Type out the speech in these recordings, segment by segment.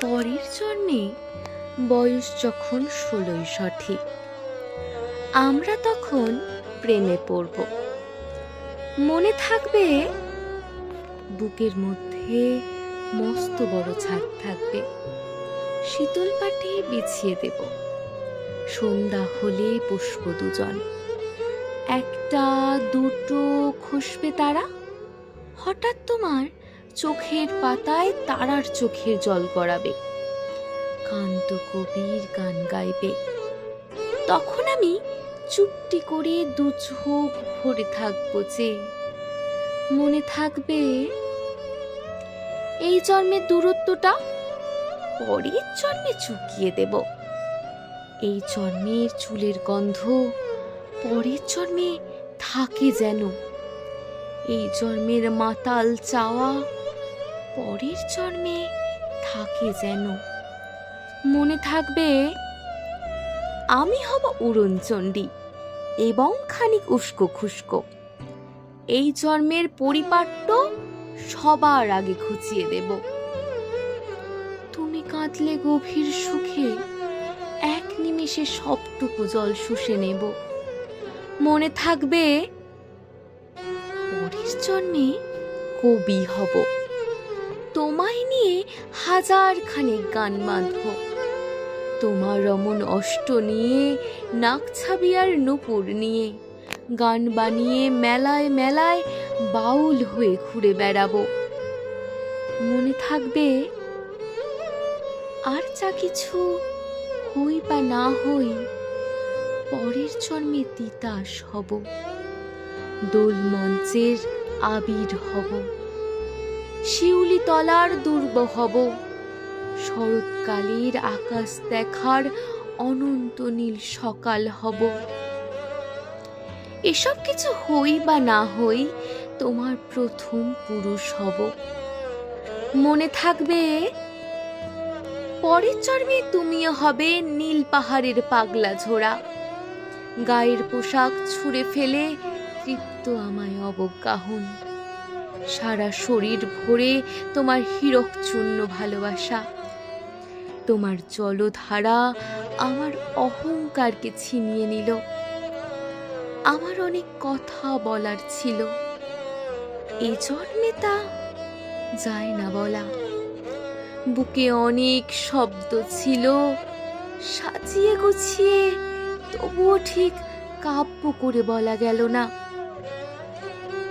পরের জন্মে বয়স যখন ষোলোই সঠিক, আমরা তখন প্রেমে পড়ব। মনে থাকবে বুকের মধ্যে মস্ত বড় ছাদ থাকবে। শীতল পাটি বিছিয়ে দেব। সন্ধ্যা হলে পুষ্প দুজন। একটা, দুটো খসবে তারা। হঠাৎ তোমার চোখের পাতায় তারার চোখের জল গড়াবে। কান্ত কবির গান গাইবে। তখন আমি চুপটি করে দু চোখ ভরে থাকব যে, মনে থাকবে, এই জন্মের দূরত্বটা পরের জন্মে চুকিয়ে দেব। এই জন্মের চুলের গন্ধ পরের জন্মে থাকে যেন। এই জন্মের মাতাল চাওয়া পরের জন্মে থাকে যেন। মনে থাকবে, আমি হব উড়নচণ্ডী এবং খানিক উস্কো খুস্কো। এই জন্মের পরিপাট্য সবার আগে খুঁচিয়ে দেব। তুমি কাঁদলে গভীর সুখে, এক নিমেষে সবটুকু জল শুষে নেব। মনে থাকবে, পরের জন্মে কবি হব। হাজার খানেক গান বাঁধব। তোমার রমন অষ্ট নিয়ে, নাক ছাবিয়ার নুপুর নিয়ে, গান বানিয়ে মেলায় মেলায় বাউল হয়ে ঘুরে বেড়াবো। মনে থাকবে, আর যা কিছু হই বা না হই, পরের জন্মে তিতাস হব। দোল মঞ্চের আবির হব। শিউলি তলার দুর্ব হব। শরৎকালের আকাশ দেখার অনন্ত নীল সকাল হব। এসব কিছু হই বা না হই তোমার প্রথম পুরুষ হব। মনে থাকবে, পরের জন্মে তুমিও হবে নীল পাহাড়ের পাগলা ঝোড়া। গায়ের পোশাক ছুঁড়ে ফেলে তৃপ্ত আমায় অবজ্ঞা হন। সারা শরীর ভরে তোমার হীরক চূর্ণ ভালোবাসা। তোমার জলধারা আমার অহংকারকে ছিনিয়ে নিল। আমার অনেক কথা বলার ছিল। এ জন্মে তা যায় না বলা। বুকে অনেক শব্দ ছিল। সাজিয়ে গুছিয়ে তবুও ঠিক কাব্য করে বলা গেল না।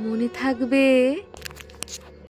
মনে থাকবে?